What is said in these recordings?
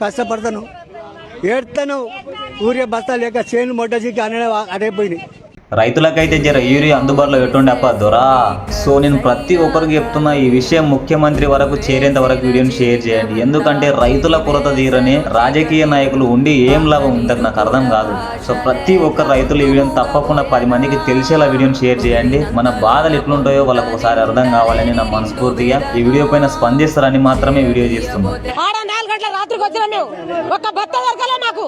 కష్టపడతాను. ఏడుతాను. ఊరే బస్తా లేక చేను మొట్టజీకి అనే అడైపోయినాయి రైతులకైతే జర యూరియా అందుబాటులో పెట్టుండే అప్ప దొరా. సో నేను ప్రతి ఒక్కరికి చెప్తున్నా ఈ విషయం ముఖ్యమంత్రి వరకు చేరేంత వరకు వీడియోని షేర్ చేయండి. ఎందుకంటే రైతుల కొరత తీరని రాజకీయ నాయకులు ఉండి ఏం లాభం ఉంటుంది నాకు అర్థం కాదు. సో ప్రతి ఒక్క రైతులు ఈ వీడియోని తప్పకుండా పది మందికి తెలిసేలా వీడియోని షేర్ చేయండి. మన బాధలు ఎట్లుంటాయో వాళ్ళకి ఒకసారి అర్థం కావాలని నా మనస్ఫూర్తిగా ఈ వీడియో పైన స్పందిస్తారని మాత్రమే వీడియో చేస్తున్నా ఆడ నాలుగు గంటల రాత్రికి వచ్చినాం మేము. ఒక్క భర్త దొరకలే మాకు.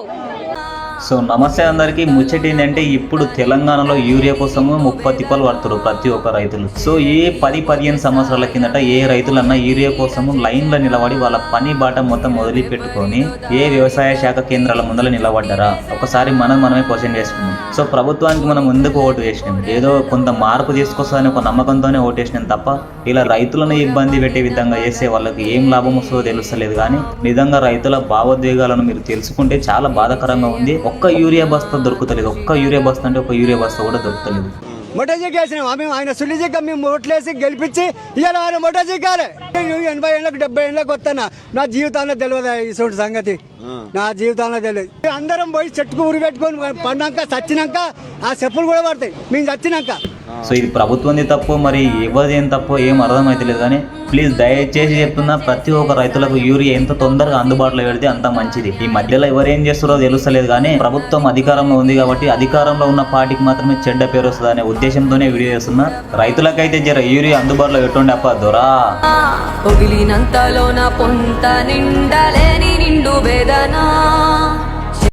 సో నమస్తే అందరికి. ముచ్చటి ఏంటంటే ఇప్పుడు తెలంగాణలో యూరియా కోసము ముప్పై తిప్పలు పడుతున్నారు ప్రతి ఒక్క రైతులు. సో ఏ పది పదిహేను సంవత్సరాల కిందట ఏ రైతులన్నా యూరియా కోసము లైన్లో నిలబడి వాళ్ళ పని బాట మొత్తం వదిలి పెట్టుకొని ఏ వ్యవసాయ శాఖ కేంద్రాల ముందర నిలబడ్డారా? ఒకసారి మనం మనమే క్వశ్చన్ చేసుకున్నాం సో ప్రభుత్వానికి మనం ముందుకు ఓటు వేసినాం. ఏదో కొంత మార్పు తీసుకొస్తుందని ఒక నమ్మకంతోనే ఓటు వేసినాం తప్ప ఇలా రైతులను ఇబ్బంది పెట్టే విధంగా చేసే వాళ్ళకి ఏం లాభం వస్తుందో తెలుస్తలేదు కానీ విధంగా రైతుల భావోద్వేగాలను మీరు తెలుసుకుంటే చాలా బాధాకరంగా ఉంది. ఒక్క యూరియా బస్తా దొరుకుతలేదు. ఒక్క యూరియా బస్తా అంటే ఒక యూరియా బస్తా కూడా దొరుకుతలేదు. మొట్టజీకి వేసినాం ఆమె ఆయన సులిజిగా మేము ఓట్లేసి గెలిపించి ఇవాళ ఆయన ఎనభై ఏళ్ళకి డెబ్బై ఏళ్ళకి వస్తానా? నా జీవితంలో తెలియదు ఇటువంటి సంగతి? నా జీవితంలో తెలియదు. అందరం పోయి చెట్టుకు ఉరి పెట్టుకొని పడినాక చచ్చినాక ఆ చెప్పులు కూడా పడతాయి. మేము చచ్చినాక. సో ఇది ప్రభుత్వంది తప్పు మరి ఎవరిది ఏం తప్పు ఏం అర్థమైతలేదు కానీ ప్లీజ్ దయచేసి చెప్తున్నా ప్రతి ఒక్క రైతులకు యూరియా ఎంత తొందరగా అందుబాటులో పెడితే అంత మంచిది. ఈ మధ్యలో ఎవరు ఏం చేస్తారో తెలుస్తలేదు కానీ ప్రభుత్వం అధికారంలో ఉంది కాబట్టి అధికారంలో ఉన్న పార్టీకి మాత్రమే చెడ్డ పేరు వస్తుంది అనే ఉద్దేశంతోనే వీడియో చేస్తున్నా. రైతులకైతే జర యూరియా అందుబాటులో పెట్టుండే అప్ప దొరా. పొగిలినంతలోన పొంత నిండలేని నిండు వేదనా.